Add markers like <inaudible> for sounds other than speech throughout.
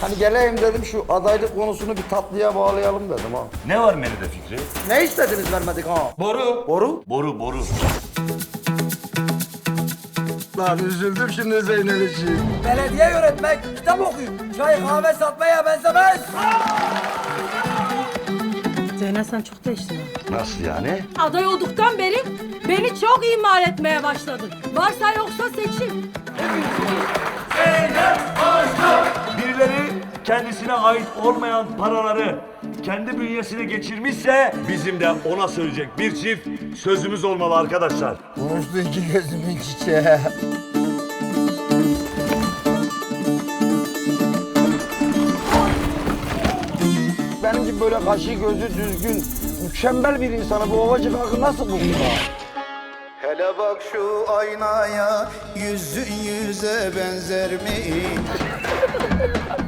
Hani geleyim dedim şu adaylık konusunu bir tatlıya bağlayalım dedim ha. Ne var menüde Fikri? Ne istediniz vermedik ha? Boru. Boru? Boru boru. Lan üzüldüm şimdi Zeynep için. Belediye yönetmek, kitap okuyun. Çay kahve satmaya benzemez. Zeynep sen çok değiştin. Nasıl yani? Aday olduktan beri beni çok ihmal etmeye başladın. Varsa yoksa seçim. Kendisine ait olmayan paraları kendi bünyesine geçirmişse bizim de ona söyleyecek bir çift sözümüz olmalı arkadaşlar. Konuştu iki gözümün çiçeği. Benim gibi böyle kaşı gözü düzgün, mükemmel bir insanı bu ovacık akı nasıl buldu? Hele bak şu aynaya yüzün yüze benzer mi? <laughs>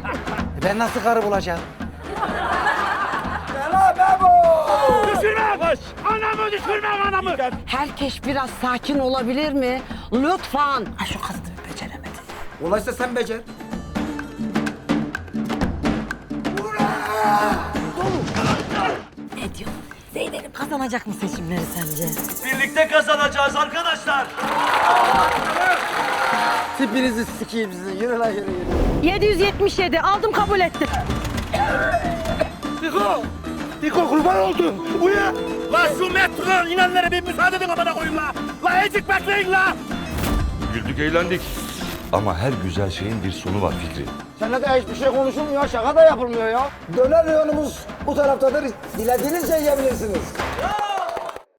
Ben nasıl karı bulacağım? Herkes biraz sakin olabilir mi? Lütfen. Ay şu kadını bir beceremedim. Olaysa sen becer. Ne diyorsun? Zeynep kazanacak mı seçimleri sence? Birlikte kazanacağız Tipinizi sikeyim sizi. Yürü lan yürü yürü. 777 aldım kabul ettim. Diko kurban oldum. Uyan. La şu metro inenlere bir müsaade edin amına koyun la. La ecik bekleyin la. Güldük eğlendik. Ama her güzel şeyin bir sonu var Fikri. Seninle de hiçbir şey konuşulmuyor, şaka da yapılmıyor ya. Döner reyonumuz bu taraftadır. Dilediğiniz şey yiyebilirsiniz.